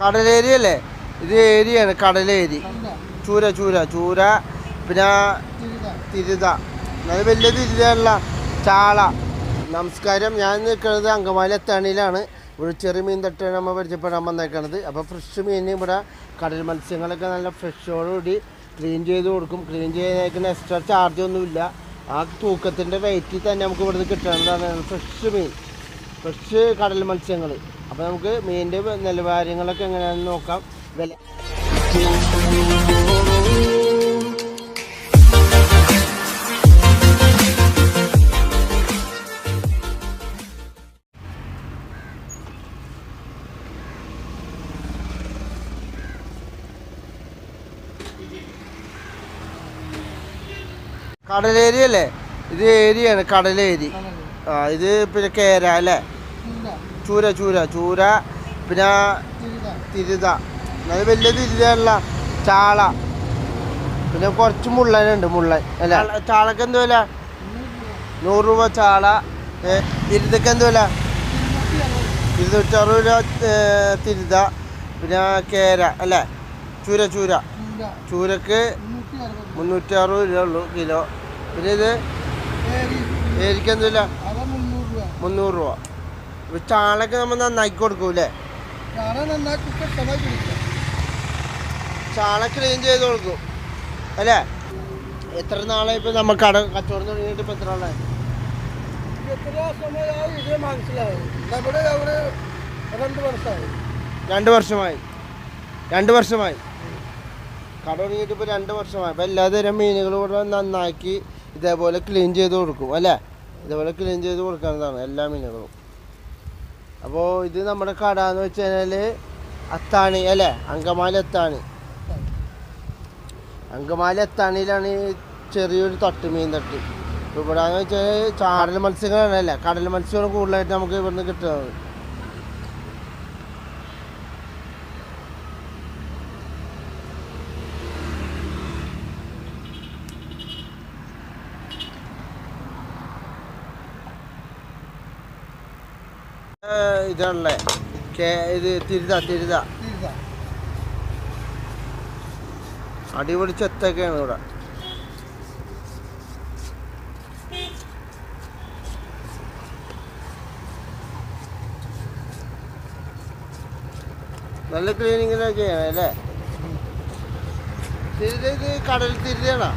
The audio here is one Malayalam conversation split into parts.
കടലേരി അല്ലേ ഇത് ഏരിയാണ് കടലേരി. ചൂര ചൂര ചൂര പിന്നെ തിരുത. അത് വലിയ തിരുതല്ല ചാള. നമസ്കാരം. ഞാൻ നിൽക്കുന്നത് അങ്കമാലി എത്താണിയിലാണ് ഇവിടെ ചെറിയ മീൻ തട്ടാണ് നമ്മൾ പരിചയപ്പെടാൻ വന്നേക്കണത്. അപ്പോൾ ഫ്രഷ് മീൻ ഇവിടെ കടൽ മത്സ്യങ്ങളൊക്കെ നല്ല ഫ്രഷോടുകൂടി ക്ലീൻ ചെയ്ത് കൊടുക്കും. ക്ലീൻ ചെയ്തേക്കുന്ന എക്സ്ട്രാ ചാർജ് ഒന്നുമില്ല. ആ തൂക്കത്തിന്റെ റേറ്റിൽ തന്നെ നമുക്ക് ഇവിടുന്ന് കിട്ടുന്നതാണ് ഫ്രഷ് മീൻ. ഫ്രഷ് കടൽ മത്സ്യങ്ങൾ. അപ്പോൾ നമുക്ക് മീനിന്റെ നിലവാരങ്ങളൊക്കെ എങ്ങനെയാണെന്ന് നോക്കാം. വില. കടലേരി അല്ലേ? ഇത് ഏരിയാണ് കടലേരി. ആ ഇത് പിന്നെ കേര അല്ലേ? ചൂര ചൂര ചൂര പിന്നെ തിരുത. അത് വലിയ തിരുതല്ല ചാള. പിന്നെ കുറച്ച് മുള്ളനുണ്ട് മുള്ളൻ അല്ല? ചാളക്ക് എന്ത് വില? നൂറ് രൂപ ചാള. തിരുതക്ക് എന്ത് വില? ഇരുന്നൂറ്ററുപത് രൂപ തിരുത പിന്നെ കേര അല്ലേ? ചൂര ചൂര. ചൂരക്ക് മുന്നൂറ്റി അറുപത് രൂപ ഉള്ളൂ കിലോ. പിന്നെ ഇത് ഏരിക്ക് എന്ത് വില? മുന്നൂറ് രൂപ. ഇപ്പൊ ചാളൊക്കെ നമ്മൾ നന്നാക്കി കൊടുക്കൂലേ ചാള ക്ലീൻ ചെയ്ത് കൊടുക്കും. അല്ലേ? എത്ര നാളെ ഇപ്പൊ നമ്മൾ കട കച്ചവടം തുടങ്ങിയിട്ട് ഇപ്പൊ എത്ര നാളായി? രണ്ട് വർഷമായി. രണ്ട് വർഷമായി. കട തുടങ്ങിയിട്ട് ഇപ്പോൾ രണ്ട് വർഷമായി. അപ്പോൾ എല്ലാതരം മീനുകളും ഇവിടെ നന്നാക്കി ഇതേപോലെ ക്ലീൻ ചെയ്ത് കൊടുക്കും. അല്ലേ? ഇതേപോലെ ക്ലീൻ ചെയ്ത് കൊടുക്കുന്നതാണ് എല്ലാ മീനുകളും. അപ്പോൾ ഇത് നമ്മുടെ കട എന്ന് വെച്ച് കഴിഞ്ഞാൽ അത്താണി അല്ലേ? അങ്കമാലി അത്താണി. അങ്കമാലി അത്താണിയിലാണ് ചെറിയൊരു തട്ട് മീൻ തട്ട്. ഇവിടെ എന്ന് വെച്ചാൽ ചാടൽ മത്സ്യങ്ങളാണ് അല്ലേ? കടൽ മത്സ്യമാണ് കൂടുതലായിട്ട് നമുക്ക് ഇവിടുന്ന് കിട്ടുന്നത്. ഇതാണല്ലേ. ഇത് തിരുത തിരുത. അടിപൊളി ചെത്തൊക്കെയാണ് ഇവിടെ. നല്ല ക്ലീനിങ്ങിനൊക്കെയാണ് അല്ലേ? തിരുത ഇത് കടൽ തിരുതയാണോ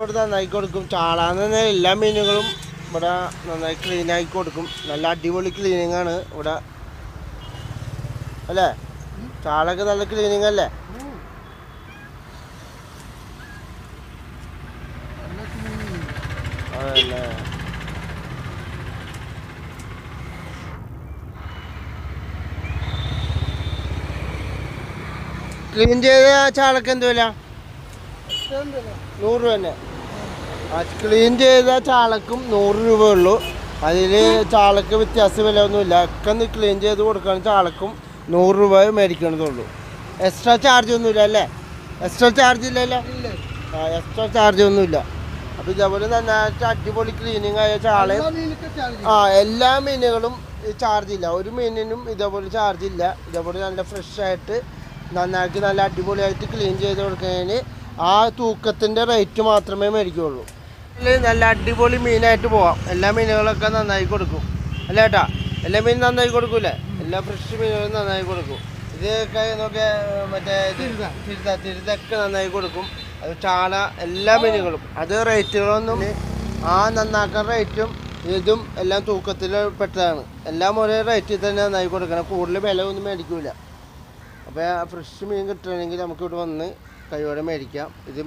ഇവിടെ നന്നായി കൊടുക്കും. ചാളാന്ന് എല്ലാ മീനുകളും ഇവിടെ നന്നായി ക്ലീൻ ആക്കി കൊടുക്കും. നല്ല അടിപൊളി ക്ലീനിങ് ആണ് ഇവിടെ. അല്ലേ? ചാളൊക്കെ നല്ല ക്ലീനിങ് അല്ലേ? ക്ലീൻ ചെയ്ത ചാളക്ക് എന്ത് വില? നൂറ് രൂപ തന്നെ. ക്ലീൻ ചെയ്ത ചാളക്കും നൂറ് രൂപ ഉള്ളൂ അതിൽ ചാളക്ക് വ്യത്യാസ വില ഒന്നുമില്ല ഒക്കെ ഒന്ന് ക്ലീൻ ചെയ്ത് കൊടുക്കണം ചാളക്കും നൂറ് രൂപ മേടിക്കണതുള്ളൂ എക്സ്ട്രാ ചാർജ് ഒന്നുമില്ല അല്ലേ? എക്സ്ട്രാ ചാർജ് ഇല്ലല്ലേ? ആ എക്സ്ട്രാ ചാർജ് ഒന്നുമില്ല. അപ്പോൾ ഇതേപോലെ നന്നായിട്ട് അടിപൊളി ക്ലീനിങ് ആയ ചാള ആ എല്ലാ മീനുകളും ചാർജ് ഇല്ല. ഒരു മീനിനും ഇതേപോലെ ചാർജ് ഇല്ല. ഇതേപോലെ നല്ല ഫ്രഷ് ആയിട്ട് നന്നായിട്ട് നല്ല അടിപൊളിയായിട്ട് ക്ലീൻ ചെയ്ത് കൊടുക്കുന്നതിന് ആ തൂക്കത്തിന്റെ റേറ്റ് മാത്രമേ മേടിക്കുകയുള്ളൂ നല്ല അടിപൊളി മീനായിട്ട് പോവാം. എല്ലാ മീനുകളൊക്കെ നന്നായി കൊടുക്കും. അല്ല ഏട്ടാ? എല്ലാ മീനും നന്നായി കൊടുക്കൂലേ എല്ലാ ഫ്രഷ് മീനുകളും നന്നായി കൊടുക്കും. ഇതൊക്കെ നോക്കിയ മറ്റേ ഇത് തിരുത. തിരുതൊക്കെ നന്നായി കൊടുക്കും. അത് ചാള എല്ലാ മീനുകളും. അത് റേറ്റുകളൊന്നും ആ നന്നാക്കാൻ റേറ്റും ഇതും എല്ലാം തൂക്കത്തിൽ പെട്ടതാണ്. എല്ലാം ഒരേ റേറ്റിൽ തന്നെ നന്നായി കൊടുക്കണം. കൂടുതൽ വില ഒന്നും മേടിക്കൂല. അപ്പോൾ ഫ്രഷ് മീൻ കിട്ടണമെങ്കിൽ നമുക്ക് ഇവിടെ വന്ന് കൈയോടെ മേടിക്കാം. ഇത്